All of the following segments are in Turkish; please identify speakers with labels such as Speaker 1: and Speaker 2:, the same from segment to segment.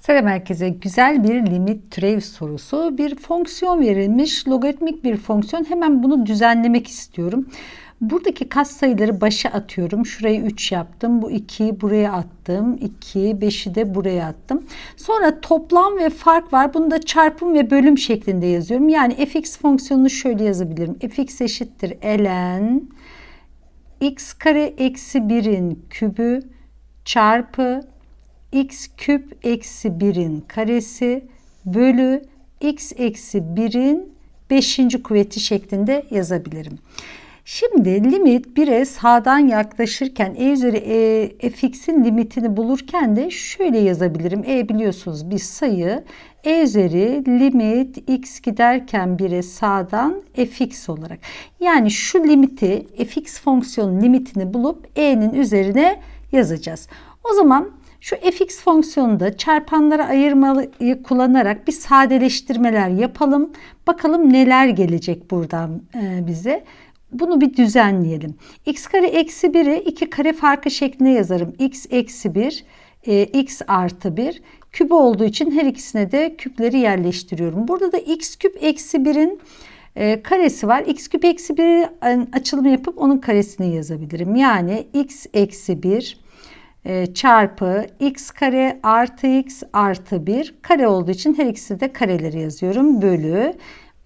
Speaker 1: Selam herkese. Güzel bir limit türev sorusu. Bir fonksiyon verilmiş. Logaritmik bir fonksiyon. Hemen bunu düzenlemek istiyorum. Buradaki katsayıları başa atıyorum. Şurayı 3 yaptım. Bu 2'yi buraya attım. 2, 5'i de buraya attım. Sonra toplam ve fark var. Bunu da çarpım ve bölüm şeklinde yazıyorum. Yani fx fonksiyonunu şöyle yazabilirim. fx eşittir ln x kare eksi 1'in kübü çarpı x küp eksi 1'in karesi bölü x eksi 1'in 5. kuvveti şeklinde yazabilirim. Şimdi limit 1'e sağdan yaklaşırken e üzeri e, fx'in limitini bulurken de şöyle yazabilirim. E biliyorsunuz bir sayı. E üzeri limit x giderken 1'e sağdan fx olarak. Yani şu limiti fx fonksiyonun limitini bulup e'nin üzerine yazacağız. O zaman şu fx fonksiyonunda çarpanlara ayırmayı kullanarak bir sadeleştirmeler yapalım. Bakalım neler gelecek buradan e, bize. Bunu bir düzenleyelim. x kare eksi 1'i 2 kare farkı şeklinde yazarım. x eksi 1, e, x artı 1. Küp olduğu için her ikisine de küpleri yerleştiriyorum. Burada da x küp eksi 1'in e, karesi var. x küp eksi 1'i e, açılımı yapıp onun karesini yazabilirim. Yani x eksi 1 e, çarpı x kare artı x artı 1 kare olduğu için her ikisi de kareleri yazıyorum. Bölü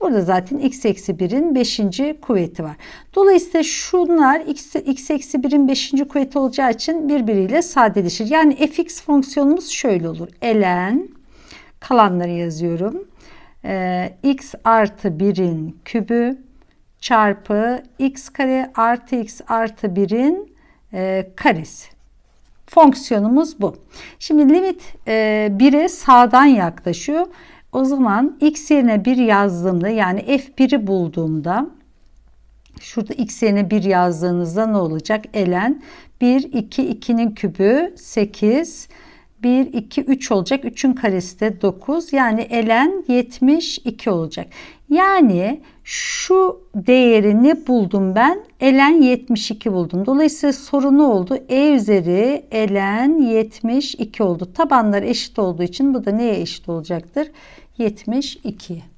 Speaker 1: Burada zaten x eksi 1'in 5. kuvveti var. Dolayısıyla şunlar x, eksi 1'in 5. kuvveti olacağı için birbiriyle sadeleşir. Yani fx fonksiyonumuz şöyle olur. ln kalanları yazıyorum. Ee, x artı 1'in kübü çarpı x kare artı x artı 1'in e, karesi. Fonksiyonumuz bu. Şimdi limit e, 1'e sağdan yaklaşıyor. O zaman x yerine 1 yazdığımda yani f1'i bulduğumda şurada x yerine 1 yazdığınızda ne olacak? Elen 1, 2, 2'nin kübü 8, 1, 2, 3 olacak. 3'ün karesi de 9. Yani elen 72 olacak. Yani şu değerini buldum ben. Elen 72 buldum. Dolayısıyla soru ne oldu? E üzeri elen 72 oldu. Tabanlar eşit olduğu için bu da neye eşit olacaktır? 72.